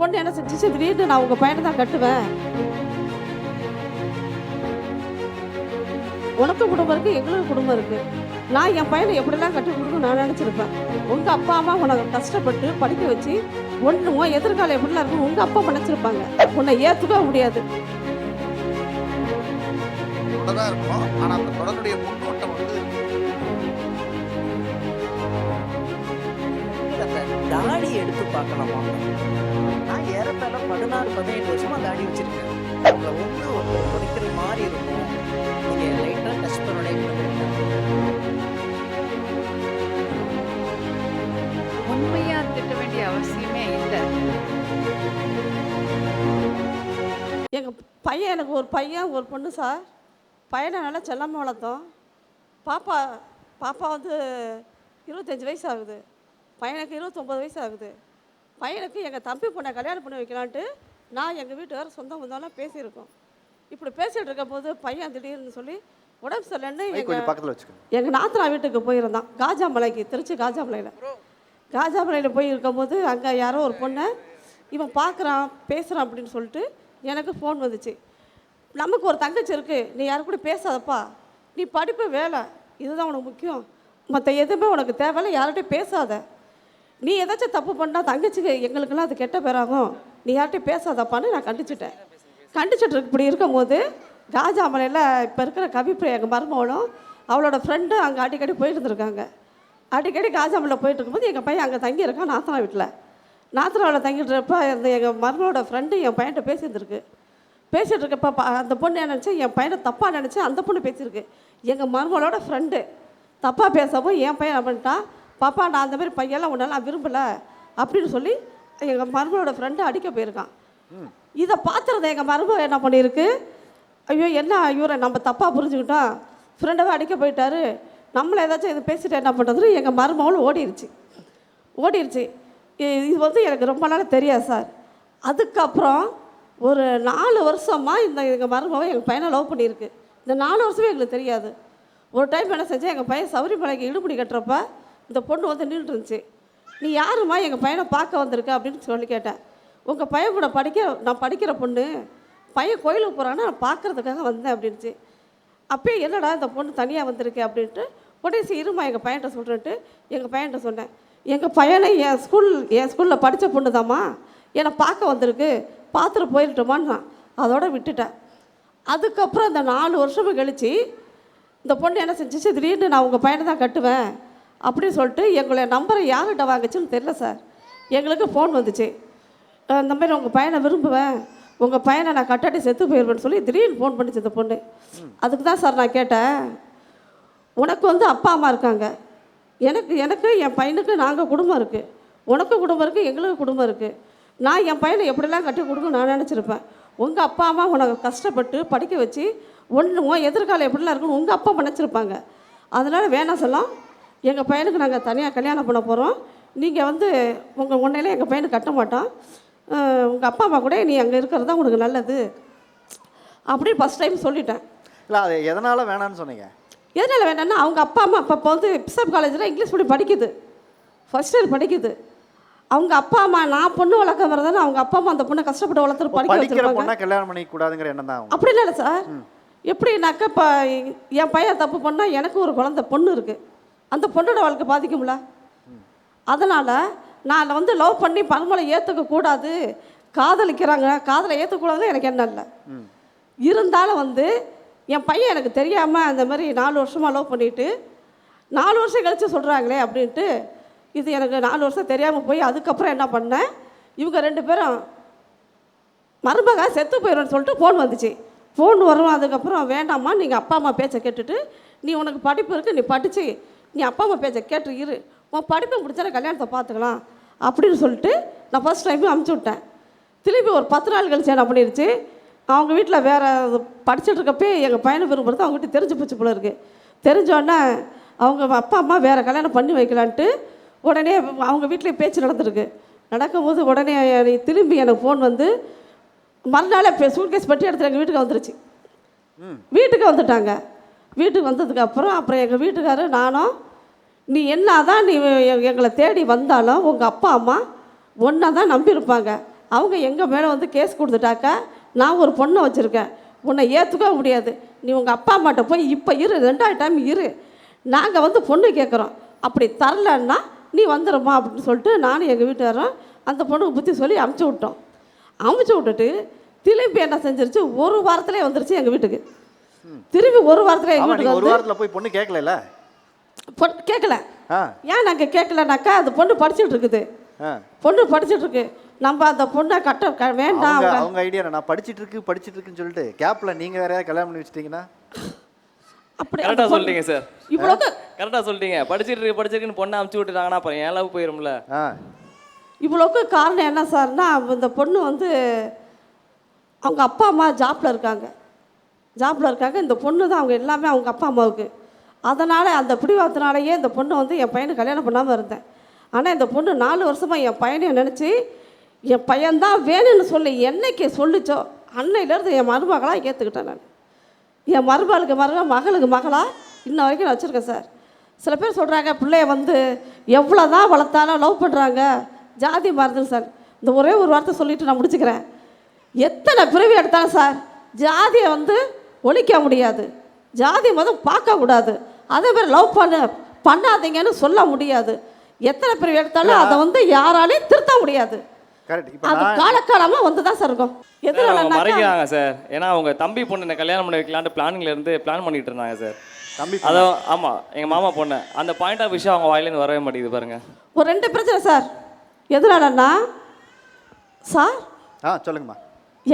பொண்ணு என்ன செஞ்சுச்சு? திடீர்னு நான் உங்கள் பையனை தான் கட்டுவேன். உனக்கு குடும்பம் இருக்குது எங்களுக்கு குடும்பம் இருக்குது நான் என் பையனை எப்படிலாம் கட்டி கொடுக்கணும் நான் நினச்சிருப்பேன். உங்கள் அப்பா அம்மா உனக்கு கஷ்டப்பட்டு படிக்க வச்சு ஒன்று உன் எதிர்காலம் எப்படிலாம் இருக்கும் உங்கள் அப்பா நினச்சிருப்பாங்க. உன்னை ஏற்றுக்க முடியாது. இருக்கும். ஆனா அந்த தொடருடைய முன்னோட்டம் வந்து அந்த தாடி எடுத்து பார்க்கலாமா? நான் ஏறத்தாழ பதினாறு பதினேழு வருஷமா தாடி வச்சிருக்கேன். உங்களை ஒன்று ஒருத்தர் உடைக்கிற மாதிரி இருக்கும். நீங்க லைட்டாக டச் பண்ண உண்மையா திட்ட வேண்டிய அவசியமே இல்லை. எங்கள் பையன் எனக்கு ஒரு பையன் ஒரு பொண்ணு சார் பையனை நல்லா செல்லாமல் வளர்த்தோம். பாப்பா பாப்பா வந்து இருபத்தஞ்சி வயசு ஆகுது. பையனுக்கு இருபத்தொம்பது வயசு ஆகுது. பையனுக்கு எங்கள் தம்பி பொண்ணை கல்யாணம் பண்ணி வைக்கலான்ட்டு நான் எங்கள் வீட்டுக்கார சொந்தம் வந்தாலும் பேசியிருக்கோம். இப்படி பேசிகிட்டு இருக்கும் போது பையன் திடீர்னு சொல்லி உடம்பு சரியில்லைன்னு எங்கள் பக்கத்தில் வச்சுக்கோங்க எங்கள் நாத்தனா வீட்டுக்கு போயிருந்தான். காஜாமலைக்கு திருச்சி காஜாமலையில் காஜாமலையில் போய் இருக்கும்போது அங்கே யாரோ ஒரு பொண்ணை இவன் பார்க்குறான் பேசுகிறான் அப்படின்னு சொல்லிட்டு எனக்கு ஃபோன் வந்துச்சு. நமக்கு ஒரு தங்கச்சி இருக்குது நீ யாரு கூட பேசாதப்பா. நீ படிப்பு வேலை இதுதான் உனக்கு முக்கியம். மற்ற எதுவுமே உனக்கு தேவையில்ல யார்கிட்டையும் பேசாத. நீ ஏதாச்சும் தப்பு பண்ணால் தங்கச்சிக்கு எங்களுக்கெல்லாம் அது கெட்ட பேராகும். நீ யார்கிட்டையும் பேசாதப்பான்னு நான் கண்டிச்சிட்டேன். கண்டிச்சிட்டு இப்படி இருக்கும்போது ராஜாமலையில் இப்போ இருக்கிற கவிப்பிரியா எங்கள் மருமகளும் அவளோட ஃப்ரெண்டும் அங்கே அடிக்கடி போயிட்டு இருந்திருக்காங்க அடிக்கடி காஜாமலை போயிட்டு இருக்கும்போது எங்கள் பையன் அங்கே தங்கியிருக்கான் நாத்தனா வீட்டில் நாத்தனாவில் தங்கிட்டுறப்ப அந்த எங்கள் மருமகளோட ஃப்ரெண்டு என் பையன்கிட்ட பேசியிருந்துருக்கு. பேசிகிட்டு இருக்கப்ப அந்த பொண்ணு என்ன நினச்சி என் பையனை தப்பாக நினச்சி அந்த பொண்ணு பேசியிருக்கு. எங்கள் மருமகளோட ஃப்ரெண்டு தப்பாக பேசவும் என் பையன் என்ன பண்ணிட்டான் பாப்பா நான் அந்த மாதிரி பையெல்லாம் உன்னெல்லாம் விரும்பலை அப்படின்னு சொல்லி எங்கள் மருமகளோட ஃப்ரெண்டு அடிக்க போயிருக்கான். இதை பார்த்துருந்த எங்கள் மருமக என்ன பண்ணியிருக்கு? ஐயோ என்ன இவரை நம்ம தப்பாக புரிஞ்சுக்கிட்டோம். ஃப்ரெண்டவே அடிக்க போயிட்டாரு. நம்மளை ஏதாச்சும் இது பேசிட்டு என்ன பண்ணுறதுன்னு எங்கள் மருமகளும் ஓடிடுச்சு ஓடிடுச்சு இது வந்து எனக்கு ரொம்ப நாள் தெரியாது சார். அதுக்கப்புறம் ஒரு நாலு வருஷமாக இந்த எங்கள் மருமக எங்கள் பையனை லவ் பண்ணியிருக்கு. இந்த நாலு வருஷமே எங்களுக்கு தெரியாது. ஒரு டைம் என்ன செஞ்சேன் எங்கள் பையன் சபரிமலைக்கு இடுபடி கட்டுறப்ப இந்த பொண்ணு வந்து நின்றுட்டு இருந்துச்சு நீ யாரும்மா? எங்கள் பையனை பார்க்க வந்திருக்க? அப்படின்னு சொல்லி கேட்டேன். உங்கள் பையன் கூட படிக்க நான் படிக்கிற பொண்ணு. பையன் கோயிலுக்கு போகிறான்னா நான் பார்க்கறதுக்காக வந்தேன் அப்படின்ச்சு அப்பயே என்னடா இந்த பொண்ணு தனியாக வந்திருக்கு அப்படின்ட்டு உடனே சரி இருமா எங்கள் பையன்கிட்ட சொல்கிறேன்ட்டு எங்கள் பையன்கிட்ட சொன்னேன். எங்கள் பையனை என் ஸ்கூல் என் ஸ்கூலில் படித்த பொண்ணு தாம்மா என்னை பார்க்க வந்திருக்கு. பார்த்துட்டு போயிட்டோமான்னு நான் அதோட விட்டுட்டேன். அதுக்கப்புறம் இந்த நாலு வருஷமும் கழிச்சு இந்த பொண்ணு என்ன செஞ்சுச்சு? திடீர்னு நான் உங்கள் பையனை தான் கட்டுவேன். அப்படின்னு சொல்லிட்டு எங்களுடைய நம்பரை யார்கிட்ட வாங்குச்சுன்னு தெரில சார் எங்களுக்கு ஃபோன் வந்துச்சு. இந்த மாதிரி உங்கள் பையனை விரும்புவேன். உங்கள் பையனை நான் கட்டாட்டி செத்து போயிடுவேன்னு சொல்லி திடீர்னு ஃபோன் பண்ணிச்சு இந்த பொண்ணு. அதுக்கு தான் சார் நான் கேட்டேன். உனக்கு வந்து அப்பா அம்மா இருக்காங்க. எனக்கு எனக்கு என் பையனுக்கு நாங்கள் குடும்பம் இருக்குது உனக்கு குடும்பம் இருக்குது எங்களுக்கு குடும்பம் இருக்குது நான் என் பையனை எப்படிலாம் கட்டி கொடுக்கணும் நான் நினச்சிருப்பேன். உங்கள் அப்பா அம்மா உனக்கு கஷ்டப்பட்டு படிக்க வச்சு ஒன்று உன் எதிர்காலம் எப்படிலாம் இருக்குன்னு உங்கள் அப்பா அம்மா நினச்சிருப்பாங்க அதனால் வேணாம் சொல்லலாம் எங்கள் பையனுக்கு நாங்கள் தனியாக கல்யாணம் பண்ண போகிறோம் நீங்கள் வந்து உங்கள் உன்னையில எங்கள் பையனுக்கு கட்ட மாட்டோம். உங்கள் அப்பா அம்மா கூட நீ அங்கே இருக்கிறது தான் உனக்கு நல்லது. அப்படின்னு ஃபஸ்ட் டைம் சொல்லிட்டேன். இல்லை அது எதனால் வேணான்னு சொன்னீங்க? எதனால் வேணாம்னா அவங்க அப்பா அம்மா அப்போ வந்து பிசப் காலேஜில் இங்கிலீஷ் மீடியம் படிக்குது. ஃபர்ஸ்ட் இயர் படிக்குது. அவங்க அப்பா அம்மா நான் பொண்ணு வளர்க்க வரதானே அவங்க அப்பா அம்மா அந்த பொண்ணை கஷ்டப்பட்டு வளர்த்துட்டு படிக்க வச்சிருப்பாங்க. பொண்ணா கல்யாணம் பண்ணிக்க கூடாதுங்கிற எண்ணம் தான் அப்படி இல்லை சார். எப்படின்னாக்கா இப்போ என் பையன் தப்பு பண்ணால் எனக்கு ஒரு குழந்தை பொண்ணு இருக்குது அந்த பொண்ணோட வாழ்க்கை பாதிக்கும்ல? அதனால் நான் வந்து லவ் பண்ணி பருமலை ஏற்றுக்க கூடாது. காதலிக்கிறாங்க. காதலை ஏற்றக்கூடாதுன்னு எனக்கு என்ன இல்லை. இருந்தாலும் வந்து என் பையன் எனக்கு தெரியாமல் அந்த மாதிரி நாலு வருஷமாக லவ் பண்ணிட்டு நாலு வருஷம் கழித்து சொல்கிறாங்களே அப்படின்ட்டு இது எனக்கு நாலு வருஷம் தெரியாமல் போய் அதுக்கப்புறம் என்ன பண்ணேன் இவங்க ரெண்டு பேரும் மருமக செத்து போயிடும்னு சொல்லிட்டு ஃபோன் வந்துச்சு. ஃபோன் வரும் அதுக்கப்புறம் வேண்டாம்மா நீங்கள் அப்பா அம்மா பேச்சை கேட்டுட்டு நீ உனக்கு படிப்பு இருக்குது நீ படித்து நீ அப்பா அம்மா பேச்சை கேட்டு இரு. உன் படிப்பை முடிச்சாலே கல்யாணத்தை பார்த்துக்கலாம் அப்படின்னு சொல்லிட்டு நான் ஃபஸ்ட் டைம் அமுச்சு விட்டேன். திருப்பி ஒரு பத்து நாள் கழிச்சு என்ன பண்ணிடுச்சு அவங்க வீட்டில் வேறு படிச்சுட்டு இருக்கப்பே எங்கள் பையனை விரும்புறது அவங்க வீட்டு தெரிஞ்சு போச்சு போல இருக்குது தெரிஞ்சோடனே அவங்க அப்பா அம்மா வேறு கல்யாணம் பண்ணி வைக்கலான்ட்டு உடனே அவங்க வீட்டிலே பேச்சு நடந்திருக்கு. நடக்கும்போது உடனே திரும்பி எனக்கு ஃபோன் வந்து மறுநாள் சூட்கேஸ் பெட்டி எடுத்துட்டு எங்கள் வீட்டுக்கு வந்துருச்சு. வீட்டுக்கு வந்துட்டாங்க. வீட்டுக்கு வந்ததுக்கப்புறம் அப்புறம் எங்கள் வீட்டுக்காரர் நானும் நீ என்ன தான் நீ எங்களை தேடி வந்தாலும் உங்கள் அப்பா அம்மா ஒன்றா தான் நம்பியிருப்பாங்க. அவங்க எங்கள் மேலே வந்து கேஸ் கொடுத்துட்டாக்கா நான் ஒரு பொண்ணை வச்சுருக்கேன். உன்னை ஏற்றுக்க முடியாது. நீ உங்கள் அப்பா அம்மாட்ட போய் இப்போ இரு ரெண்டாவது டைம் இரு. நாங்கள் வந்து பொண்ணு கேட்குறோம் அப்படி தரலன்னா நீ வந்துடுமா அப்படின்னு சொல்லிட்டு நானும் எங்கள் வீட்டுக்காரரும் அந்த பொண்ணுக்கு புத்தி சொல்லி அமுச்சு விட்டோம். அமுச்சு விட்டுட்டு திரும்பி என்ன செஞ்சிருச்சு? ஒரு வாரத்திலே வந்துருச்சு எங்கள் வீட்டுக்கு. திரும்பி ஒரு வாரத்தில் எங்கள் வீட்டுக்கு ஒரு வந்து வாரத்துல போய் பொண்ணு கேட்கல பொண் கேட்கல ஆ. ஏன் நாங்கள் கேட்கலனாக்கா அந்த பொண்ணு படிச்சுட்டு இருக்குது ஆ. பொண்ணு படிச்சுட்டு இருக்கு நம்ம அந்த பொண்ணை கட்ட க- வேண்டாம் அவங்க அவங்க அவங்க ஐடியா நான் படிச்சிட்டு இருக்கு படிச்சிட்டு இருக்குன்னு சொல்லிட்டு கேப்ல நீங்க வேற கல்யாணம் பண்ணி வச்சிட்டீங்கன்னா? அப்படி கரெக்டா சொல்லிட்டீங்க சார் இவ்வளோக்கு கரெக்டா சொல்லிட்டீங்க. படிச்சிட்டு இருக்கு படிச்சிருக்குன்னு பொண்ணை அமுச்சு விட்டுட்டாங்கன்னா அப்புறம் என் லவ் போயிரும்ல? ஆ. இவ்வளோக்கு காரணம் என்ன சார்னா இந்த பொண்ணு வந்து அவங்க அப்பா அம்மா ஜாப்பில் இருக்காங்க. ஜாப்பில் இருக்காங்க இந்த பொண்ணு தான் அவங்க எல்லாமே அவங்க அப்பா அம்மாவுக்கு. அதனால் அந்த பிடிவாதத்தினாலேயே இந்த பொண்ணு வந்து என் பையனுக்கு கல்யாணம் பண்ணாமல் இருந்தேன். ஆனால் இந்த பொண்ணு நாலு வருஷமாக என் பையனை நினச்சி என் பையன்தான் வேணும்னு சொல்லி என்னைக்கு சொல்லிச்சோ அன்னையிலேருந்து என் மருமகளாக ஏற்றுக்கிட்டேன் நான். என் மருமகளுக்கு மருமக மகளுக்கு மகளாக இன்ன வரைக்கும் நான் வச்சுருக்கேன் சார். சில பேர் சொல்கிறாங்க பிள்ளைய வந்து எவ்வளோ தான் வளர்த்தாலும் லவ் பண்ணுறாங்க ஜாதி மாறுதுன்னு சார். இந்த ஒரே ஒரு வார்த்தை சொல்லிவிட்டு நான் முடிச்சுக்கிறேன். எத்தனை பிறவி எடுத்தாலும் சார் ஜாதியை வந்து ஒழிக்க முடியாது. ஜாதி மதம் பார்க்கக்கூடாது அதே மாதிரி லவ் பண்ண பண்ணாதீங்கன்னு சொல்ல முடியாது. எத்தனை பிறவி எடுத்தாலும் அதை வந்து யாராலையும் திருத்த முடியாது. கரெக்ட் இப்போ அது நான் காலகாலமாக வந்து தான் சார் இருக்கும் மறைக்கிறாங்க சார் ஏன்னா அவங்க தம்பி பொண்ணு கல்யாணம் பண்ணி வைக்கலான்ட்டு பிளானிங்ல இருந்து பிளான் பண்ணிட்டு இருந்தாங்க சார் தம்பி அதோ ஆமா எங்க மாமா பொண்ணு. அந்த பாயிண்ட் ஆஃப் விஷயம் அவங்க வாயிலேருந்து வரவே மாட்டேங்குது பாருங்க. ஒரு ரெண்டு பிரச்சனை சார் எதனாலன்னா சார் ஆ சொல்லுங்கம்மா.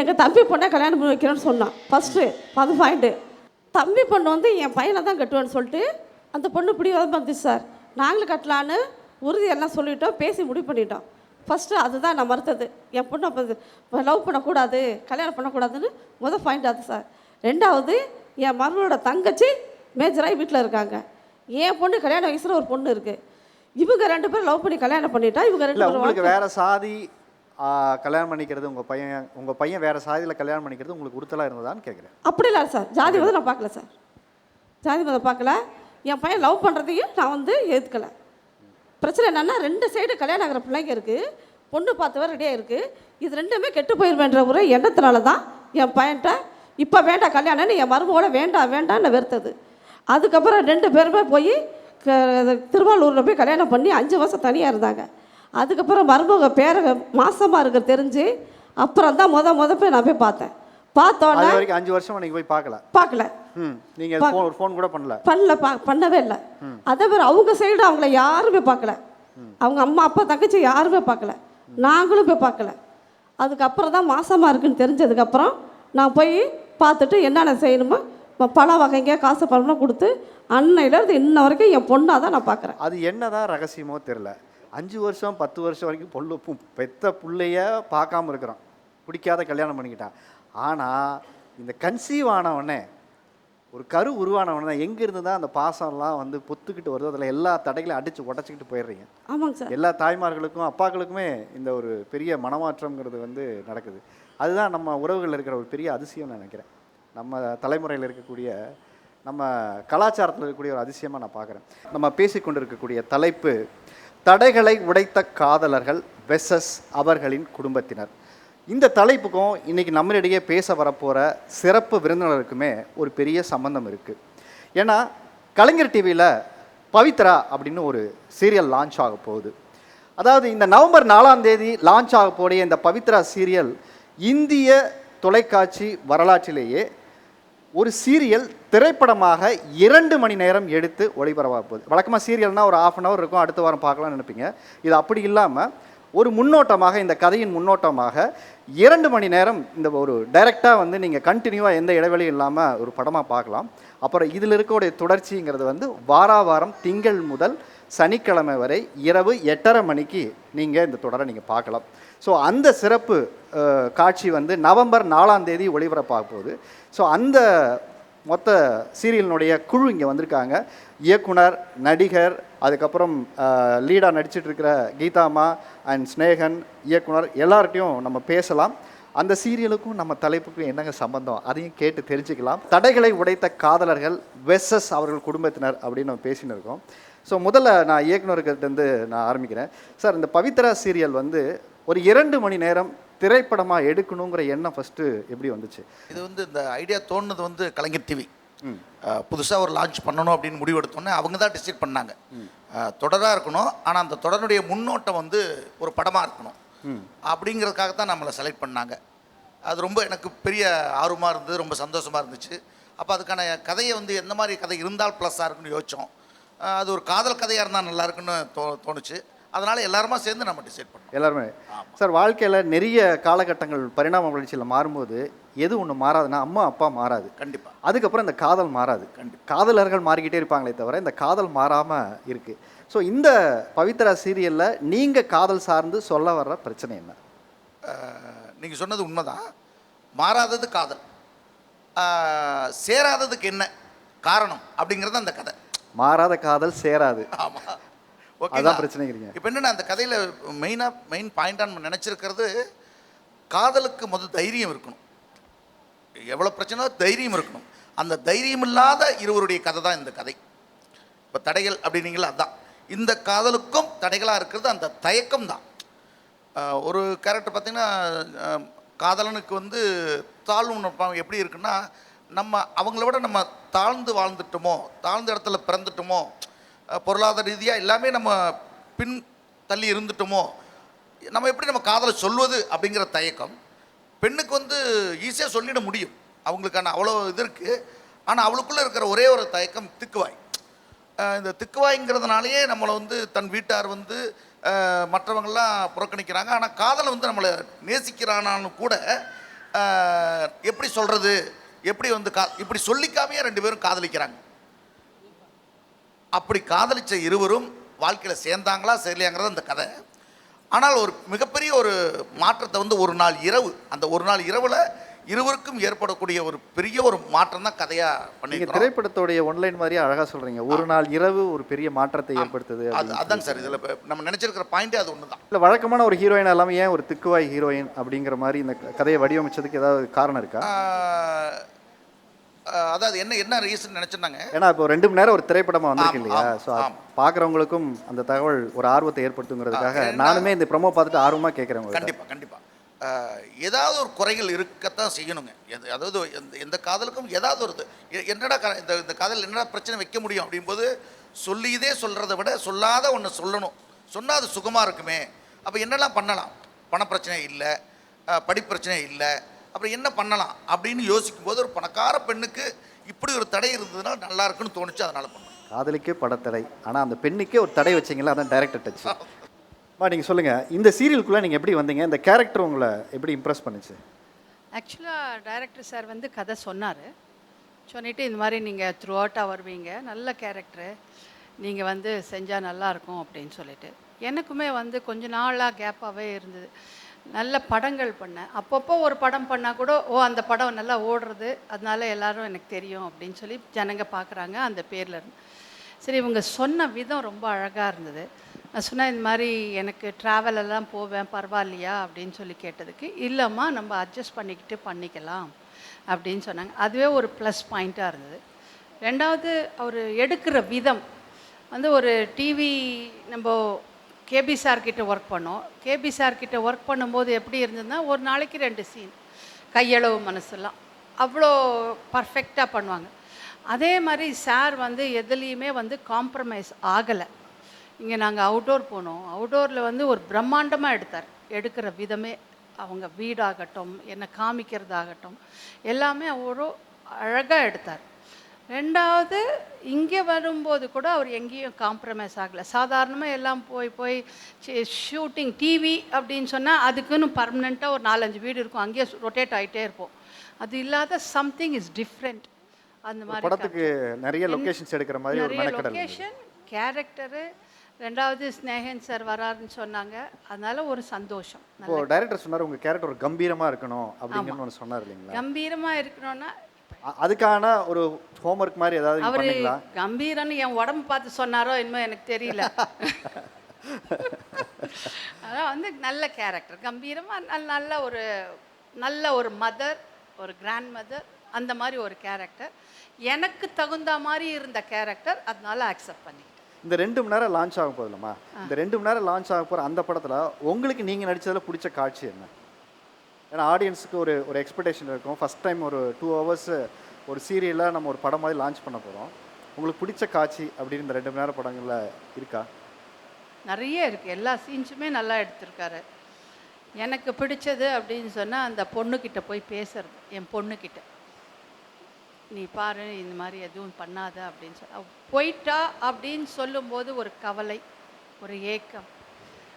எங்கள் தம்பி பொண்ணை கல்யாணம் பண்ணி வைக்கிறேன்னு சொன்னான். ஃபஸ்ட்டு அது பாயிண்ட்டு தம்பி பொண்ணு வந்து என் பையனை தான் கட்டுவேன்னு சொல்லிட்டு அந்த பொண்ணு பிடிவாதம் வந்துச்சு சார். நாங்களும் கட்டலான்னு உறுதியெல்லாம் சொல்லிட்டோம் பேசி முடிவு பண்ணிட்டோம். ஃபஸ்ட்டு அதுதான் நான் மறுத்தது. என் பொண்ணை இப்போ லவ் பண்ணக்கூடாது கல்யாணம் பண்ணக்கூடாதுன்னு முதல் பாயிண்ட் அது சார். ரெண்டாவது என் மருமகளோட தங்கச்சி மேஜராகி வீட்டில் இருக்காங்க. என் பொண்ணு கல்யாண வயசில் ஒரு பொண்ணு இருக்குது இவங்க ரெண்டு பேரும் லவ் பண்ணி கல்யாணம் பண்ணிட்டா இவங்க ரெண்டு பேரும் வேற சாதி கல்யாணம் பண்ணிக்கிறது உங்க பையன் உங்க பையன் வேற சாதியில கல்யாணம் பண்ணிக்கிறது உங்களுக்கு உறுத்தலா இருந்ததான்னு கேட்குறேன். அப்படி இல்லை சார். ஜாதி மதம் நான் பார்க்கல சார். ஜாதி மதம் பார்க்கல. என் பையன் லவ் பண்ணுறதையும் நான் வந்து ஏற்றுக்கலை பிரச்சனை என்னன்னா ரெண்டு சைடு கல்யாணம் ஆகிற பிள்ளைங்க இருக்குது பொண்ணு பார்த்தவ ரெடியாக இருக்குது இது ரெண்டுமே கெட்டு போயிருவேன்ற ஒரு எண்ணத்தினால தான் என் பையன்கிட்ட இப்போ வேண்டாம் கல்யாணம்னு என் மருமகளோட வேண்டாம் வேண்டாம்னு வெறுத்தது. அதுக்கப்புறம் ரெண்டு பேருமே போய் திருவாரூரில் போய் கல்யாணம் பண்ணி அஞ்சு வருஷம் தனியாக இருந்தாங்க. அதுக்கப்புறம் மருமக பேர மாசமாக இருக்க தெரிஞ்சு அப்புறம் தான் முத முத போய் நான் போய் பார்த்தேன். பார்த்தோன்னே வரைக்கும் அஞ்சு வருஷமா நீங்க போய் பார்க்கல? பார்க்கல. ம் நீங்க ஃபோன் ஒரு ஃபோன் கூட பண்ணல? பண்ணல பா பண்ணவே இல்லை. அதே மாதிரி அவங்க சைடு அவங்கள யாருமே பார்க்கல. அவங்க அம்மா அப்பா தங்கச்சி யாருமே பார்க்கல. நாங்களும் போய் பார்க்கல. அதுக்கப்புறம் தான் மாசமாக இருக்குன்னு தெரிஞ்சதுக்கப்புறம் நான் போய் பார்த்துட்டு என்னென்ன செய்யணுமோ பழ வகைங்க காசு பணம்லாம் கொடுத்து அன்னையிலேருந்து இன்ன வரைக்கும் என் பொண்ணாக தான் நான் பார்க்குறேன். அது என்னதான் ரகசியமோ தெரில அஞ்சு வருஷம் பத்து வருஷம் வரைக்கும் பொல்லு பெத்த புள்ளைய பார்க்காம இருக்கிறோம் பிடிக்காத கல்யாணம் பண்ணிக்கிட்டான். ஆனால் இந்த கன்சீவ் ஆனவனே ஒரு கரு உருவானவனே எங்கேருந்து தான் அந்த பாசம்லாம் வந்து பொத்துக்கிட்டு வருதோ அதில் எல்லா தடைகளையும் அடித்து உடச்சிக்கிட்டு போயிடுறீங்க. ஆமாங்க சார். எல்லா தாய்மார்களுக்கும் அப்பாக்களுக்குமே இந்த ஒரு பெரிய மனமாற்றம்ங்கிறது வந்து நடக்குது. அதுதான் நம்ம உறவுகளில் இருக்கிற ஒரு பெரிய அதிசயம் நான் நினைக்கிறேன். நம்ம தலைமுறையில் இருக்கக்கூடிய நம்ம கலாச்சாரத்தில் இருக்கக்கூடிய ஒரு அதிசயமாக நான் பார்க்குறேன். நம்ம பேசிக்கொண்டு இருக்கக்கூடிய தலைப்பு தடைகளை உடைத்த காதலர்கள் வெசஸ் அவர்களின் குடும்பத்தினர். இந்த தலைப்புக்கும் இன்னைக்கு நம்மளிடையே பேச வரப்போகிற சிறப்பு விருந்தினருக்குமே ஒரு பெரிய சம்பந்தம் இருக்குது ஏன்னா கலைஞர் டிவியில் பவித்ரா அப்படின்னு ஒரு சீரியல் லான்ச் ஆக போகுது. அதாவது இந்த நவம்பர் நாலாம் தேதி லான்ச் ஆக போடைய இந்த பவித்ரா சீரியல் இந்திய தொலைக்காட்சி வரலாற்றிலேயே ஒரு சீரியல் திரைப்படமாக இரண்டு மணி நேரம் எடுத்து ஒளிபரப்பாக வழக்கமாக சீரியல்னால் ஒரு ஆஃப் அன் ஹவர் இருக்கும் அடுத்த வாரம் பார்க்கலாம்னு நினைப்பீங்க. இது அப்படி இல்லாமல் ஒரு முன்னோட்டமாக இந்த கதையின் முன்னோட்டமாக இரண்டு மணி நேரம் இந்த ஒரு டைரெக்டாக வந்து நீங்கள் கண்டினியூவாக எந்த இடைவெளியும் இல்லாமல் ஒரு படமாக பார்க்கலாம். அப்புறம் இதில் இருக்கக்கூடிய தொடர்ச்சிங்கிறது வந்து வாரா வாரம் திங்கள் முதல் சனிக்கிழமை வரை இரவு எட்டரை மணிக்கு நீங்கள் இந்த தொடரை நீங்கள் பார்க்கலாம். ஸோ அந்த சிறப்பு காட்சி வந்து நவம்பர் நாலாம் தேதி ஒளிபரப்பாக போகுது. ஸோ அந்த மொத்த சீரியலினுடைய குழு இங்கே வந்திருக்காங்க. இயக்குனர் நடிகர் அதுக்கப்புறம் லீடாக நடிச்சிட்டு இருக்கிற கீதாமா அண்ட் ஸ்னேகன் இயக்குனர் எல்லார்ட்டையும் நம்ம பேசலாம். அந்த சீரியலுக்கும் நம்ம தலைப்புக்கும் என்னங்க சம்பந்தம்? அதையும் கேட்டு தெரிஞ்சுக்கலாம். தடைகளை உடைத்த காதலர்கள் வெஸ்ஸஸ் அவர்கள் குடும்பத்தினர் அப்படின்னு நம்ம பேசின்னு இருக்கோம். ஸோ முதல்ல நான் இயக்குனர்கிட்டேருந்து நான் ஆரம்பிக்கிறேன். சார் இந்த பவித்ரா சீரியல் வந்து ஒரு இரண்டு மணி நேரம் திரைப்படமாக எடுக்கணுங்கிற எண்ணம் ஃபஸ்ட்டு எப்படி வந்துச்சு? இது வந்து இந்த ஐடியா தோணுனது வந்து கலைஞர் டிவி. புதுசாக ஒரு லான்ச் பண்ணணும் அப்படின்னு முடிவு எடுத்தோன்னே அவங்க தான் டிசைட் பண்ணாங்க. தொடராக இருக்கணும். ஆனால் அந்த தொடருடைய முன்னோட்டம் வந்து ஒரு படமாக இருக்கணும். அப்படிங்கிறதுக்காக தான் நம்மளை செலக்ட் பண்ணாங்க. அது ரொம்ப எனக்கு பெரிய ஆர்வமாக இருந்தது ரொம்ப சந்தோஷமாக இருந்துச்சு. அப்போ அதுக்கான கதையை வந்து எந்த மாதிரி கதை இருந்தால் ப்ளஸ்ஸாக இருக்குன்னு யோசித்தோம் அது ஒரு காதல் கதையாக இருந்தால் நல்லா இருக்குன்னு தோ தோணுச்சு. அதனால் எல்லாருமா சேர்ந்து நம்ம டிசைட் பண்ணோம். எல்லாருமே. சார் வாழ்க்கையில் நிறைய காலகட்டங்கள் பரிணாம வளர்ச்சியில் மாறும்போது எது ஒன்று மாறாதுன்னா அம்மா அப்பா மாறாது. கண்டிப்பாக அதுக்கப்புறம் இந்த காதல் மாறாது. கண்டிப்பா. காதலர்கள் மாறிக்கிட்டே இருப்பாங்களே தவிர இந்த காதல் மாறாமல் இருக்குது ஸோ இந்த பவித்ரா சீரியலில் நீங்கள் காதல் சார்ந்து சொல்ல வர்ற பிரச்சனை என்ன? நீங்கள் சொன்னது உண்மைதான். மாறாதது காதல். சேராததுக்கு என்ன காரணம் அப்படிங்கிறது அந்த கதை. மாறாத காதல் சேராது. ஆமாம் அதான் பிரச்சனைங்கிறீங்க. இப்போ என்னென்னா அந்த கதையில் மெயினாக மெயின் பாயிண்டாக நம்ம நினச்சிருக்கிறது காதலுக்கு முதல் தைரியம் இருக்கணும். எவ்வளோ பிரச்சனை தைரியம் இருக்கணும். அந்த தைரியம் இல்லாத இருவருடைய கதை தான் இந்த கதை. இப்போ தடைகள் அப்படின்னீங்களா அதான். இந்த காதலுக்கும் தடைகளாக இருக்கிறது அந்த தயக்கம் தான். ஒரு கேரக்டர் பார்த்திங்கன்னா காதலனுக்கு வந்து தாழ்வு எப்படி இருக்குன்னா நம்ம அவங்கள விட நம்ம தாழ்ந்து வாழ்ந்துட்டோமோ தாழ்ந்த இடத்துல பிறந்துட்டோமோ பொருளாதார ரீதியாக எல்லாமே நம்ம பின் தள்ளி இருந்துட்டோமோ நம்ம எப்படி நம்ம காதலை சொல்வது அப்படிங்கிற தயக்கம் பெண்ணுக்கு வந்து ஈஸியாக சொல்லிட முடியும். அவங்களுக்கான அவ்வளோ இது இருக்குது ஆனால் அவளுக்குள்ளே இருக்கிற ஒரே ஒரு தயக்கம் திக்குவாய். இந்த திக்குவாய்ங்கிறதுனாலேயே நம்மளை வந்து தன் வீட்டார் வந்து மற்றவங்கள்லாம் புறக்கணிக்கிறாங்க. ஆனால் காதலை வந்து நம்மளை நேசிக்கிறானாலும் கூட எப்படி சொல்கிறது எப்படி வந்து கா இப்படி சொல்லிக்காமையே ரெண்டு பேரும் காதலிக்கிறாங்க. அப்படி காதலிச்ச இருவரும் வாழ்க்கையில் சேர்ந்தாங்களா சரியில்லையாங்கிறது அந்த கதை. ஆனால் ஒரு மிகப்பெரிய ஒரு மாற்றத்தை வந்து ஒரு நாள் இரவு அந்த ஒரு நாள் இரவில் இருவருக்கும் ஏற்படக்கூடிய ஒரு பெரிய ஒரு மாற்றம் தான் கதையாக பண்ணியிருக்கிறோம். திரைப்படத்தோடைய ஒன்லைன் மாதிரியே அழகாக சொல்கிறீங்க ஒரு நாள் இரவு ஒரு பெரிய மாற்றத்தை ஏற்படுத்துது அது அதாங்க சார். இதில் நம்ம நினச்சிருக்கிற பாயிண்டே அது ஒன்று தான் இல்லை வழக்கமான ஒரு ஹீரோயின் எல்லாமே ஏன் ஒரு திக்குவாய் ஹீரோயின் அப்படிங்கிற மாதிரி இந்த கதையை வடிவமைச்சதுக்கு ஏதாவது காரணம் இருக்கா? அதாவது என்ன என்ன ரீசன் நினச்சிருந்தாங்க? ஏன்னா இப்போ ரெண்டு மணி நேரம் ஒரு திரைப்படமா வந்திருக்கு இல்லையா? ஸோ. பார்க்குறவங்களுக்கும் அந்த தகவல் ஒரு ஆர்வத்தை ஏற்படுத்துங்கிறதுக்காக நானுமே இந்த ப்ரோமோ பார்த்துட்டு ஆர்வமாக கேட்குறேன். கண்டிப்பாக கண்டிப்பாக ஏதாவது ஒரு குறைகள் இருக்கத்தான் செய்யணுங்க. எது அதாவது எந்த எந்த காதலுக்கும் ஏதாவது ஒரு என்னடா இந்த இந்த காதல் என்னடா பிரச்சனை வைக்க முடியும் அப்படிங்கும்போது சொல்லியதே சொல்கிறத விட சொல்லாத ஒன்று சொல்லணும். சொன்னால் அது சுகமாக இருக்குமே. அப்போ என்னெல்லாம் பண்ணலாம்? பணப்பிரச்சனை இல்லை படிப்பிரச்சனை இல்லை அப்புறம் என்ன பண்ணலாம் அப்படின்னு யோசிக்கும்போது ஒரு பணக்கார பெண்ணுக்கு இப்படி ஒரு தடை இருந்ததுன்னா நல்லா இருக்குன்னு தோணுச்சு அதனால் பண்ணேன் காதலிக்கே படத்தடை. ஆனால் அந்த பெண்ணுக்கே ஒரு தடை வச்சிங்களா? அதான் டைரக்டர் டச் மா நீங்கள் சொல்லுங்கள் இந்த சீரியலுக்குள்ளே நீங்கள் எப்படி வந்தீங்க? இந்த கேரக்டர் உங்களை எப்படி இம்ப்ரெஸ் பண்ணுச்சு? ஆக்சுவலாக டைரக்டர் சார் வந்து கதை சொன்னார். சொல்லிட்டு இந்த மாதிரி நீங்கள் த்ரூ அவுட்டாக வருவீங்க. நல்ல கேரக்டரு நீங்கள் வந்து செஞ்சால் நல்லாயிருக்கும் அப்படின்னு சொல்லிட்டு. எனக்குமே வந்து கொஞ்ச நாளாக கேப்பாகவே இருந்தது. நல்ல படங்கள் பண்ணேன் அப்பப்போ ஒரு படம் பண்ணால் கூட ஓ அந்த படம் நல்லா ஓடுறது அதனால எல்லாரும் எனக்கு தெரியும் அப்படின்னு சொல்லி ஜனங்க பார்க்குறாங்க அந்த பேரில் இருந்து. சரி இவங்க சொன்ன விதம் ரொம்ப அழகாக இருந்தது. நான் சொன்னேன் இந்த மாதிரி எனக்கு ட்ராவலெல்லாம் எல்லாம் போவேன் பரவாயில்லையா? அப்படின்னு சொல்லி கேட்டதுக்கு இல்லைம்மா நம்ம அட்ஜஸ்ட் பண்ணிக்கிட்டு பண்ணிக்கலாம் அப்படின்னு சொன்னாங்க. அதுவே ஒரு ப்ளஸ் பாயிண்ட்டாக இருந்தது. ரெண்டாவது அவர் எடுக்கிற விதம். வந்து ஒரு டிவி நம்ம கேபி சார்கிட்ட ஒர்க் பண்ணோம். கேபி சார்கிட்ட ஒர்க் பண்ணும்போது எப்படி இருந்ததுன்னா ஒரு நாளைக்கு ரெண்டு சீன் கையளவு மனசுலாம் அவ்வளோ பர்ஃபெக்டாக பண்ணுவாங்க. அதே மாதிரி சார் வந்து எதுலேயுமே வந்து காம்ப்ரமைஸ் ஆகலை. இங்கே நாங்கள் அவுட்டோர் போனோம். அவுட்டோரில் வந்து ஒரு பிரம்மாண்டமாக எடுத்தார். எடுக்கிற விதமே அவங்க வீடாகட்டும் என்னை காமிக்கிறதாகட்டும் எல்லாமே அவரும் அழகாக எடுத்தார். ரெண்டாவது இங்கே வரும்போது கூட அவர் எங்கேயும் காம்ப்ரமைஸ் ஆகலை. சாதாரணமாக எல்லாம் போய் போய் ஷூட்டிங் டிவி அப்படின்னு சொன்னால் அதுக்குன்னு பர்மனெண்ட்டாக ஒரு நாலஞ்சு வீடு இருக்கும். அங்கேயே ரொட்டேட் ஆகிட்டே இருப்போம். அது இல்லாத சம்திங் இஸ் டிஃப்ரெண்ட் அந்த மாதிரி படத்துக்கு நிறைய லொகேஷன்ஸ் எடுக்கிற மாதிரி நிறைய. லொக்கேஷன் கேரக்டரு ரெண்டாவது ஸ்னேகன் சார் வராருன்னு சொன்னாங்க. அதனால ஒரு சந்தோஷம். இப்போ டைரக்டர் சொன்னார் உங்கள் கேரக்டர் ஒரு கம்பீரமாக இருக்கணும் அப்படின்னு ஒன்று சொன்னார் இல்லைங்களா? கம்பீரமாக இருக்கணும்னா அதுக்கான ஒரு ஹோம்ஒர்க் மாதிரி ஏதாவது அவரு பண்ணீங்களா? கம்பீரன்னு என் உடம்பு பார்த்து சொன்னாரோ என்னமோ எனக்கு தெரியல. அதான் வந்து நல்ல கேரக்டர் கம்பீரமாக நல்ல நல்ல ஒரு நல்ல ஒரு மதர் ஒரு கிராண்ட் மதர் அந்த மாதிரி ஒரு கேரக்டர் எனக்கு தகுந்த மாதிரி இருந்த கேரக்டர் அதனால அக்செப்ட் பண்ணிக்கிட்டேன். இந்த ரெண்டு மணி நேரம் லான்ச் ஆக போகுதுலம்மா இந்த ரெண்டு மணி நேரம் லான்ச் ஆக போகிற அந்த படத்தில் உங்களுக்கு நீங்கள் நடிச்சதுல பிடிச்ச காட்சி என்ன? ஏன்னா ஆடியன்ஸுக்கு ஒரு ஒரு எக்ஸ்பெக்டேஷன் இருக்கும். ஃபஸ்ட் டைம் ஒரு டூ ஹவர்ஸ் ஒரு சீரியலாக நம்ம ஒரு படம் மாதிரி லான்ச் பண்ண போகிறோம் உங்களுக்கு பிடிச்ச காட்சி அப்படின்னு இந்த ரெண்டு மணி நேரம் படங்களில் இருக்கா? நிறைய இருக்குது எல்லா சீன்ஸுமே நல்லா எடுத்திருக்காரு. எனக்கு பிடிச்சது அப்படின்னு சொன்னால் அந்த பொண்ணுக்கிட்ட போய் பேசுறது. என் பொண்ணுக்கிட்ட நீ பாரு இந்த மாதிரி எதுவும் பண்ணாத அப்படின்னு சொல்ல போயிட்டா அப்படின்னு சொல்லும்போது ஒரு கவலை ஒரு ஏக்கம்.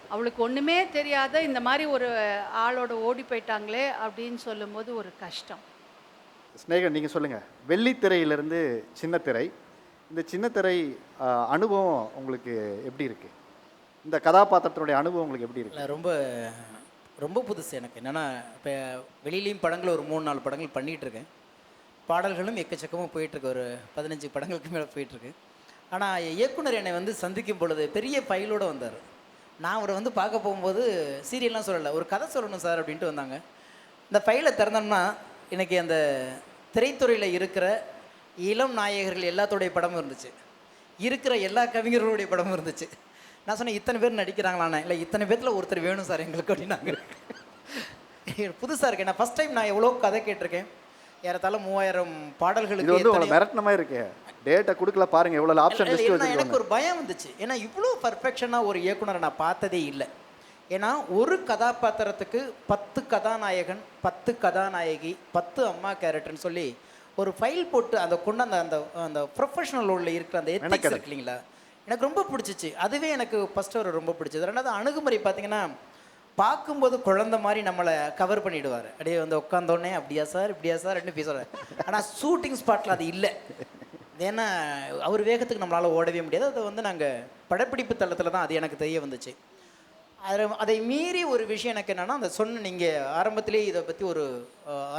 அவளுக்கு ஒன்றுமே தெரியாத இந்த மாதிரி ஒரு ஆளோட ஓடி போயிட்டாங்களே அப்படின்னு சொல்லும்போது ஒரு கஷ்டம். ஸ்னேகன் நீங்கள் சொல்லுங்கள் வெள்ளித்திரையிலேருந்து சின்ன திரை. இந்த சின்ன திரை ஆஹ், அனுபவம் உங்களுக்கு எப்படி இருக்குது இந்த கதாபாத்திரத்தினுடைய அனுபவம் உங்களுக்கு எப்படி இருக்கு? இல்லை ரொம்ப ரொம்ப புதுசு எனக்கு. என்னென்னா இப்போ வெளியிலையும் படங்கள் ஒரு மூணு நாலு படங்கள் பண்ணிகிட்டு இருக்கேன் பாடல்களும் எக்கச்சக்கமாக போயிட்டுருக்கு. ஒரு பதினஞ்சு படங்களுக்கு மேலே போயிட்டுருக்கு. ஆனால் இயக்குனர் என்னை வந்து சந்திக்கும் பொழுது பெரிய ஃபைலோடு வந்தார். நான் அவரை வந்து பார்க்க போகும்போது சீரியல்லாம் சொல்லலை. ஒரு கதை சொல்லணும் சார் அப்படின்ட்டு வந்தாங்க. இந்த ஃபைலை திறந்தோம்னா எனக்கு அந்த திரைத்துறையில் இருக்கிற இளம் நாயகர்கள் எல்லாத்தோடைய படமும் இருந்துச்சு. இருக்கிற எல்லா கவிஞர்களுடைய படமும் இருந்துச்சு. நான் சொன்னேன் இத்தனை பேர் நடிக்கிறாங்களாண்ணே இல்லை இத்தனை பேர்த்தில் ஒருத்தர் வேணும் சார் எங்களுக்கு அப்படின்னாங்க. புதுசாக இருக்கேன். நான் ஃபஸ்ட் டைம் நான் எவ்வளோ கதை கேட்டிருக்கேன். ஏறத்தாழ மூவாயிரம் இது பாடல்களுக்கு வந்து மிரட்டின மாதிரி இருக்கே. டேட்டை கொடுக்கல பாருங்க எவ்வளோ ஆப்ஷன் லிஸ்ட் எனக்கு ஒரு பயம் வந்துச்சு. ஏன்னா இவ்வளோ பர்ஃபெக்ஷனாக ஒரு இயக்குனரை நான் பார்த்ததே இல்லை. ஏன்னா ஒரு கதாபாத்திரத்துக்கு பத்து கதாநாயகன் பத்து கதாநாயகி பத்து அம்மா கேரக்டர்னு சொல்லி ஒரு ஃபைல் போட்டு அந்த கொண்டு அந்த அந்த அந்த ப்ரொஃபஷனல் உள்ள இருக்கிற அந்த எத்திக்ஸ். இருக்கு இல்லைங்களா? எனக்கு ரொம்ப பிடிச்சிச்சு. அதுவே எனக்கு ஃபர்ஸ்ட் ஒரு ரொம்ப பிடிச்சது. ரெண்டாவது அணுகுமுறை பார்த்தீங்கன்னா பார்க்கும்போது குழந்தை மாதிரி நம்மளை கவர் பண்ணிடுவார். அப்படியே வந்து உட்காந்தோடனே அப்படியா சார் இப்படியா சார் ரெண்டு பேசுவார் ஆனால் ஷூட்டிங் ஸ்பாட்டில் அது இல்லை. ஏன்னா அவர் வேகத்துக்கு நம்மளால் ஓடவே முடியாது. அதை வந்து நாங்கள் படப்பிடிப்பு தளத்தில் தான் அது எனக்கு தெரிய வந்துச்சு. அது அதை மீறி ஒரு விஷயம் எனக்கு என்னென்னா அந்த சொன்ன நீங்கள் ஆரம்பத்திலே இதை பற்றி ஒரு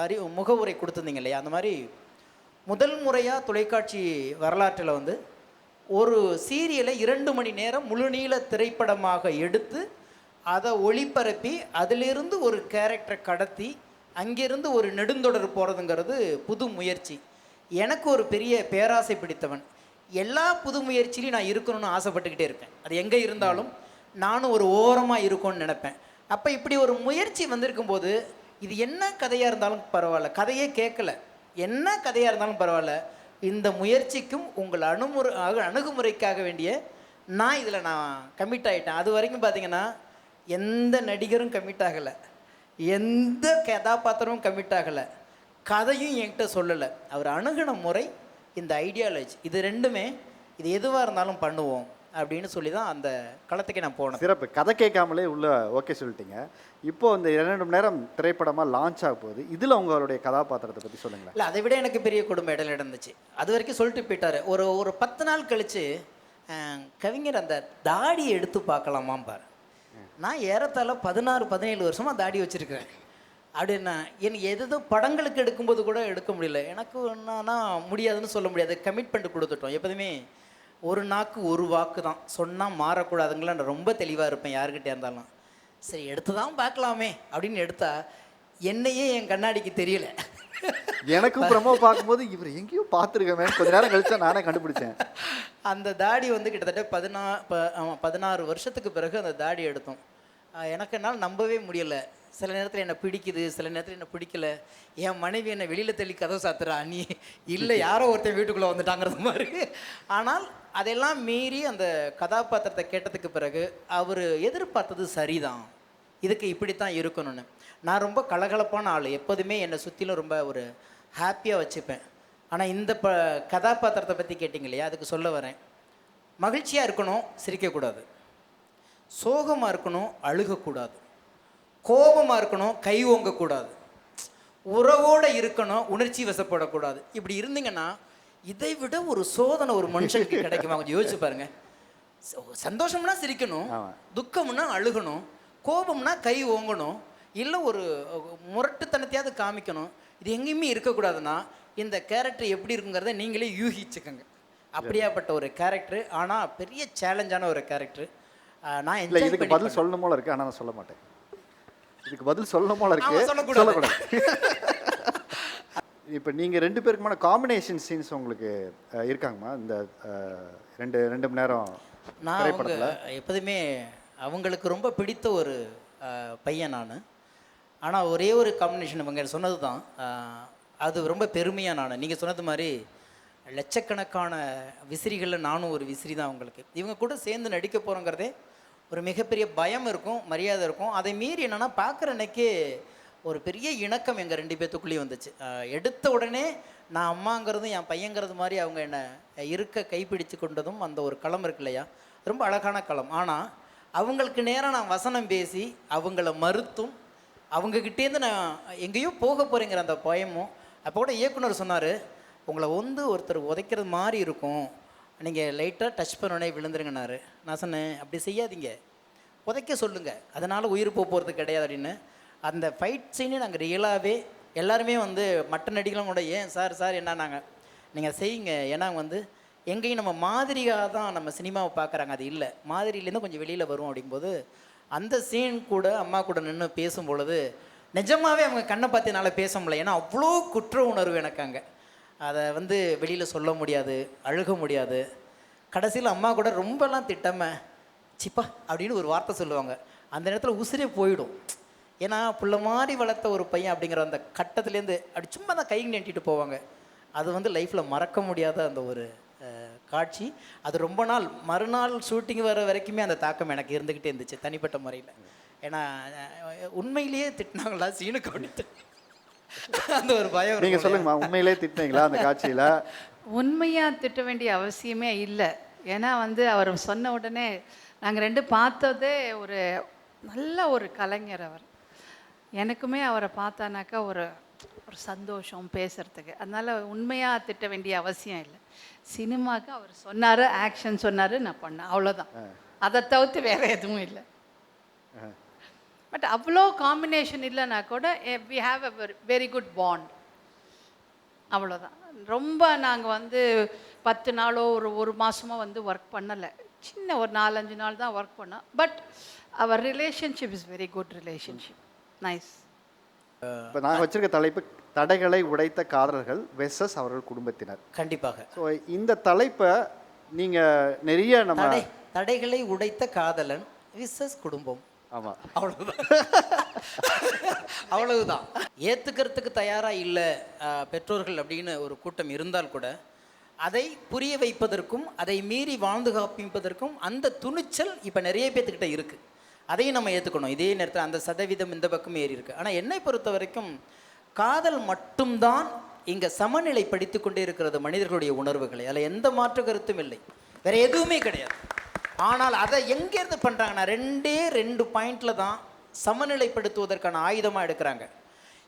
அறி முகவுரை கொடுத்துருந்தீங்க இல்லையா? அந்த மாதிரி முதல் முறையாக தொலைக்காட்சி வரலாற்றில் வந்து ஒரு சீரியலை இரண்டு மணி நேரம் முழுநீள திரைப்படமாக எடுத்து அதை ஒளிபரப்பி அதிலிருந்து ஒரு கேரக்டரை கடத்தி அங்கிருந்து ஒரு நெடுந்தொடர் போகிறதுங்கிறது புது முயற்சி. எனக்கு ஒரு பெரிய பேராசை பிடித்தவன். எல்லா புது முயற்சியிலையும் நான் இருக்கணும்னு ஆசைப்பட்டுக்கிட்டே இருப்பேன் அது எங்கே இருந்தாலும் நானும் ஒரு ஓரமாக இருக்கும்னு நினைப்பேன். அப்போ இப்படி ஒரு முயற்சி வந்திருக்கும் போது இது என்ன கதையாக இருந்தாலும் பரவாயில்ல. கதையே கேட்கல. என்ன கதையாக இருந்தாலும் பரவாயில்ல. இந்த முயற்சிக்கும் உங்கள் அணுமுறை அணுகுமுறைக்காக வேண்டிய நான் இதில் நான் கமிட் ஆகிட்டேன் அது வரைக்கும் பார்த்தீங்கன்னா எந்த நடிகரும் கமிட் ஆகலை. எந்த கதாபாத்திரமும் கமிட் ஆகலை. கதையும் என்கிட்ட சொல்லலை. அவர் அணுகுன முறை இந்த ஐடியாலஜி இது ரெண்டுமே இது எதுவாக இருந்தாலும் பண்ணுவோம் அப்படின்னு சொல்லி தான் அந்த களத்துக்கு நான் போனேன். சிறப்பு. கதை கேட்காமலே உள்ள ஓகே சொல்லிட்டீங்க. இப்போ இந்த இரண்டு மணி நேரம் திரைப்படமாக லான்ச் ஆக போகுது. இதில் உங்களுடைய கதாபாத்திரத்தை பற்றி சொல்லுங்களேன். இல்லை அதை விட எனக்கு பெரிய குடும்ப இடையில நடந்துச்சு. அது வரைக்கும் சொல்லிட்டு போயிட்டாரு. ஒரு ஒரு பத்து நாள் அஹ், கவிஞர் அந்த தாடியை எடுத்து பார்க்கலாமாம் பாரு நான் ஏறத்தாழ பதினாறு பதினேழு வருஷமாக தாடி வச்சிருக்கிறேன். அப்படின்னா எனக்கு எது படங்களுக்கு எடுக்கும்போது கூட எடுக்க முடியல. எனக்கு என்னன்னா முடியாதுன்னு சொல்ல முடியாது. கமிட்மெண்ட் கொடுத்துட்டோம். எப்போதுமே ஒரு நாக்கு ஒரு வாக்கு தான் சொன்னால் மாறக்கூடாதுங்களா நான் ரொம்ப தெளிவாக இருப்பேன் யாருக்கிட்டே இருந்தாலும். சரி எடுத்து தான் பார்க்கலாமே அப்படின்னு எடுத்தால் என்னையே என் கண்ணாடிக்கு தெரியலை. எனக்கும் பிரமோ பார்க்கும்போது இவர் எங்கேயோ பார்த்துருக்கமே. கொஞ்ச நேரம் கழிச்சா நானே கண்டுபிடிச்சேன். அந்த தாடி வந்து கிட்டத்தட்ட பதினா ப ஆமாம் பதினாறு வருஷத்துக்கு பிறகு அந்த தாடி எடுத்தோம். எனக்கு என்னால் நம்பவே முடியல. சில நேரத்தில் என்னை பிடிக்குது சில நேரத்தில் என்னை பிடிக்கல. என் மனைவி என்னை வெளியில் தள்ளி கதவு சாத்துறா நீ இல்லை யாரோ ஒருத்தன் வீட்டுக்குள்ளே வந்துட்டாங்கிறது மாதிரி. ஆனால் அதெல்லாம் மீறி அந்த கதாபாத்திரத்தை கேட்டதுக்கு பிறகு அவர் எதிர்பார்த்தது சரிதான். இதுக்கு இப்படித்தான் இருக்கணும்னு. நான் ரொம்ப கலகலப்பான ஆள். எப்போதுமே என்னை சுற்றிலும் ரொம்ப ஒரு ஹாப்பியாக வச்சுப்பேன். ஆனால் இந்த ப கதாபாத்திரத்தை பற்றி கேட்டிங்க இல்லையா அதுக்கு சொல்ல வரேன். மகிழ்ச்சியாக இருக்கணும் சிரிக்கக்கூடாது. சோகமாக இருக்கணும் அழுகக்கூடாது. கோபமாக இருக்கணும் கை ஓங்கக்கூடாது. உறவோடு இருக்கணும் உணர்ச்சி வசப்படக்கூடாது. இப்படி இருந்தீங்கன்னா இதை விட ஒரு சோதனை ஒரு மனுஷனுக்கு கிடைக்குமா? கொஞ்சம் யோசிச்சு பாருங்க. சந்தோஷம்னா சிரிக்கணும். துக்கம்னா அழுகணும் கோபம்னா கை ஓங்கணும் இல்லை ஒரு முரட்டுத்தனத்தையாவது காமிக்கணும். இது எங்கேயுமே இருக்கக்கூடாதுன்னா இந்த கேரக்டர் எப்படி இருக்குங்கிறத நீங்களே யூகிச்சுக்கோங்க. அப்படியாப்பட்ட ஒரு கேரக்டர் ஆனால் பெரிய சேலஞ்சான ஒரு கேரக்டர் நான் இல்லை இதுக்கு பதில் சொல்லணும் போல இருக்கு ஆனால் நான் சொல்ல மாட்டேன். இதுக்கு பதில் சொல்லணும் போல இருக்கு சொல்லக்கூடாது. இப்போ நீங்கள் ரெண்டு பேருக்குமான காம்பினேஷன் சீன்ஸ் உங்களுக்கு இருக்காங்கம்மா? இந்த ரெண்டு ரெண்டு மணி நேரம் நான் எப்போதுமே அவங்களுக்கு ரொம்ப பிடித்த ஒரு பையன் நான். ஆனால் ஒரே ஒரு காம்பினேஷன் இவங்க சொன்னது தான் அது ரொம்ப பெருமையாக நான். நீங்கள் சொன்னது மாதிரி லட்சக்கணக்கான விசிறிகளில் நானும் ஒரு விசிறி தான் உங்களுக்கு. இவங்க கூட சேர்ந்து நடிக்க போகிறோங்கிறதே ஒரு மிகப்பெரிய பயம் இருக்கும் மரியாதை இருக்கும். அதை மீறி என்னென்னா பார்க்குற அன்னைக்கே ஒரு பெரிய இணக்கம் எங்கள் ரெண்டு பேர்த்துக்குள்ளேயும் வந்துச்சு. எடுத்த உடனே நான் அம்மாங்கிறதும் என் பையங்கிறது மாதிரி அவங்க என்னை இருக்க கைப்பிடிச்சு கொண்டதும் அந்த ஒரு களம் இருக்கு இல்லையா? ரொம்ப அழகான களம். ஆனால் அவங்களுக்கு நேராக நான் வசனம் பேசி அவங்கள மறுத்தும் அவங்கக்கிட்டேருந்து நான் எங்கேயோ போக போகிறேங்கிற அந்த பயமும் அப்போ கூட இயக்குனர் சொன்னார் உங்களை வந்து ஒருத்தர் உதைக்கிறது மாதிரி இருக்கும். நீங்கள் லைட்டாக டச் பண்ணோடனே விழுந்துருங்கனாரு நான் சொன்னேன் அப்படி செய்யாதீங்க. உதைக்க சொல்லுங்கள் அதனால் உயிர் போக போகிறது கிடையாது அப்படின்னு. அந்த ஃபைட் சீனே நாங்கள் ரியலாகவே எல்லாருமே வந்து மற்ற நடிகளும் கூட ஏன் சார் சார்? என்ன நாங்கள் நீங்கள் செய்யுங்க. ஏன்னா வந்து எங்கேயும் நம்ம மாதிரியாக தான் நம்ம சினிமாவை பார்க்குறாங்க. அது இல்லை. மாதிரியிலேருந்து கொஞ்சம் வெளியில் வரும் அப்படிங்கும்போது அந்த சீன் கூட அம்மா கூட நின்று பேசும் பொழுது நிஜமாவே அவங்க கண்ணை பார்த்து என்னால் பேச முடியல. ஏன்னா அவ்வளோ குற்ற உணர்வு எனக்கு அங்கே. அதை வந்து வெளியில் சொல்ல முடியாது அழுக முடியாது. கடைசியில் அம்மா கூட ரொம்பலாம் திட்டாம சிப்பா அப்படின்னு ஒரு வார்த்தை சொல்லுவாங்க. அந்த நேரத்தில் உசிரே போயிடும். ஏன்னா புள்ள மாதிரி வளர்த்த ஒரு பையன் அப்படிங்கிற அந்த கட்டத்துலேருந்து அப்படி சும்மா தான் கை நீட்டிட்டு போவாங்க. அது வந்து லைஃப்பில் மறக்க முடியாத அந்த ஒரு காட்சி. அது ரொம்ப நாள் மறுநாள் ஷூட்டிங் வர வரைக்குமே அந்த தாக்கம் எனக்கு இருந்துக்கிட்டே இருந்துச்சு தனிப்பட்ட முறையில். ஏன்னா உண்மையிலேயே திட்டினாங்களா? சீனுக்கு அப்படின்ட்டு. அந்த ஒரு பயம் நீங்க இருக்கும் இல்லையா? சொல்லுங்கம்மா உண்மையிலே திட்டினீங்களா அந்த காட்சியில? உண்மையாக திட்ட வேண்டிய அவசியமே இல்லை. ஏன்னா வந்து அவர் சொன்ன உடனே நாங்கள் ரெண்டு பார்த்ததே ஒரு நல்ல ஒரு கலைஞர் அவர். எனக்குமே அவரை பார்த்தானாக்கா ஒரு ஒரு சந்தோஷம் பேசுறதுக்கு. அதனால உண்மையாக திட்ட வேண்டிய அவசியம் இல்லை. சினிமாவுக்கு அவர் சொன்னார் ஆக்ஷன் சொன்னார் நான் பண்ணேன். அவ்வளோதான் அதை தவிர்த்து வேற எதுவும் இல்லை. பட் அவ்வளோ காம்பினேஷன் இல்லைன்னா கூட we have a very good bond அவ்வளோதான் ரொம்ப நாங்கள் வந்து பத்து நாளோ ஒரு ஒரு மாதமோ வந்து ஒர்க் பண்ணலை. சின்ன ஒரு நாலஞ்சு நாள் தான் ஒர்க் பண்ணோம். But our relationship is very good relationship nice இப்போ நாங்கள் வச்சிருக்க தலைப்பு தடைகளை உடைத்த காதலர்கள் வெர்சஸ் அவர்கள் குடும்பத்தினர். கண்டிப்பாக. ஸோ இந்த தலைப்பை நீங்கள் நிறைய நம்ம தடை தடைகளை உடைத்த காதலன் விசஸ் குடும்பம். ஆமாம் அவ்வளவுதான். அவ்வளவுதான். ஏத்துக்கிறதுக்கு தயாரா இல்லை பெற்றோர்கள் அப்படின்னு ஒரு கூட்டம் இருந்தால் கூட அதை புரிய வைப்பதற்கும் அதை மீறி வாழ்ந்து காப்பிப்பதற்கும் அந்த துணிச்சல் இப்போ நிறைய பேர்த்துக்கிட்ட இருக்கு. அதையும் நம்ம ஏற்றுக்கணும் இதே நேரத்தில் அந்த சதவீதம் இந்த பக்கம் ஏறி இருக்கு. ஆனால் என்னை பொறுத்த வரைக்கும் காதல் மட்டும்தான் இங்கே சமநிலைப்படுத்தி கொண்டே இருக்கிறது மனிதர்களுடைய உணர்வுகளை. அதில் எந்த மாற்று கருத்தும் இல்லை. வேற எதுவுமே கிடையாது. ஆனால் அதை எங்கேருந்து பண்ணுறாங்கன்னா ரெண்டே ரெண்டு பாயிண்டில் தான் சமநிலைப்படுத்துவதற்கான ஆயுதமாக எடுக்கிறாங்க.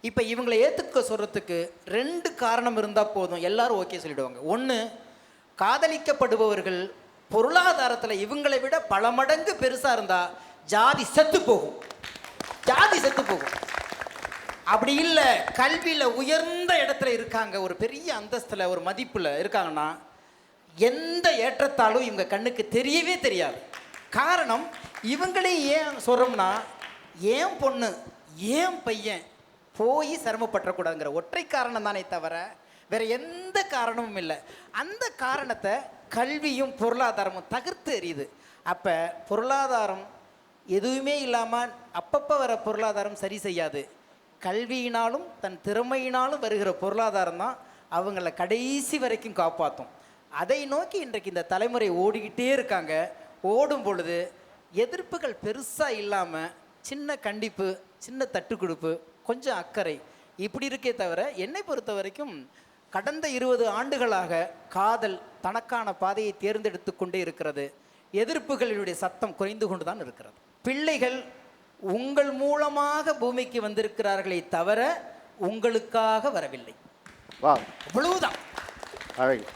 இப்போ இவங்களை ஏற்றுக்க சொல்கிறதுக்கு ரெண்டு காரணம் இருந்தால் போதும். எல்லாரும் ஓகே சொல்லிடுவாங்க. ஒன்று காதலிக்கப்படுபவர்கள் பொருளாதாரத்தில் இவங்களை விட பல மடங்கு பெருசாக இருந்தால் ஜாதி செத்து போகும். ஜாதி செத்து போகும். அப்படி இல்லை. கல்வியில் உயர்ந்த இடத்துல இருக்காங்க. ஒரு பெரிய அந்தஸ்தில் ஒரு மதிப்பில் இருக்காங்கன்னா எந்த ஏற்றத்தாலும் இவங்க கண்ணுக்கு தெரியவே தெரியாது. காரணம் இவங்களே ஏன் சொல்கிறோம்னா ஏன் பொண்ணு ஏன் பையன் போய் சிரமப்பட்டக்கூடாதுங்கிற ஒற்றை காரணம் தானே தவிர வேற எந்த காரணமும் இல்லை. அந்த காரணத்தை கல்வியும் பொருளாதாரமும் தகர்த்து எறியுது. அப்போ பொருளாதாரம் எதுவுமே இல்லாமல் அப்பப்போ வர பொருளாதாரம் சரி செய்யாது. கல்வியினாலும் தன் திறமையினாலும் வருகிற பொருளாதாரம் தான் அவங்கள கடைசி வரைக்கும் காப்பாற்றும் அதை நோக்கி இன்றைக்கு இந்த தலைமுறை ஓடிக்கிட்டே இருக்காங்க. ஓடும் பொழுது எதிர்ப்புகள் பெருசாக இல்லாமல் சின்ன கண்டிப்பு சின்ன தட்டு கொடுப்பு கொஞ்சம் அக்கறை. இப்படி இருக்கே தவிர என்னை பொறுத்த வரைக்கும் கடந்த இருபது ஆண்டுகளாக காதல் தனக்கான பாதையை தேர்ந்தெடுத்து கொண்டே இருக்கிறது. எதிர்ப்புகளினுடைய சத்தம் குறைந்து கொண்டு தான் இருக்கிறது. பிள்ளைகள் உங்கள் மூலமாக பூமிக்கு வந்திருக்கிறார்களே தவிர உங்களுக்காக வரவில்லை. வா அவ்வளவுதான்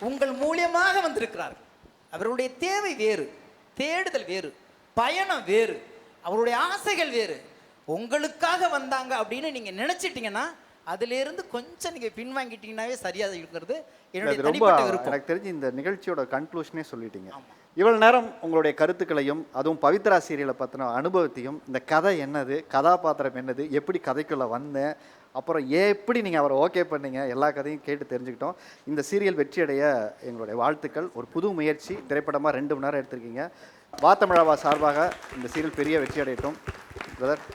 உங்கள் மூலியமாக வந்திருக்கிறார்கள். அவருடைய தேவை வேறு தேடுதல் வேறு பயணம் வேறு அவருடைய ஆசைகள் வேறு. உங்களுக்காக வந்தாங்க அப்படின்னு நீங்க நினைச்சிட்டீங்கன்னா அதிலிருந்து கொஞ்சம் நீங்க பின்வாங்கிட்டீங்கன்னாவே சரியா இருக்கிறது. என்னுடைய ரொம்ப எனக்கு தெரிஞ்சு இந்த நிகழ்ச்சியோட கன்க்ளூஷனே சொல்லிட்டீங்க. இவ்வளோ நேரம் உங்களுடைய கருத்துக்களையும் அதுவும் பவித்ரா சீரியலை பற்றின அனுபவத்தையும் இந்த கதை என்னது கதாபாத்திரம் என்னது எப்படி கதைக்குள்ளே வந்தேன் அப்புறம் எப்படி நீங்கள் அவரை ஓகே பண்ணீங்க எல்லா கதையும் கேட்டு தெரிஞ்சுக்கிட்டோம். இந்த சீரியல் வெற்றியடைய எங்களுடைய வாழ்த்துக்கள். ஒரு புது முயற்சி திரைப்படமாக ரெண்டு மணி நேரம் எடுத்திருக்கீங்க. வாத்தமிழாவா சார்பாக இந்த சீரியல் பெரிய வெற்றி அடையட்டும் பிரதர்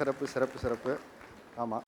சிறப்பு சிறப்பு சிறப்பு. ஆமாம்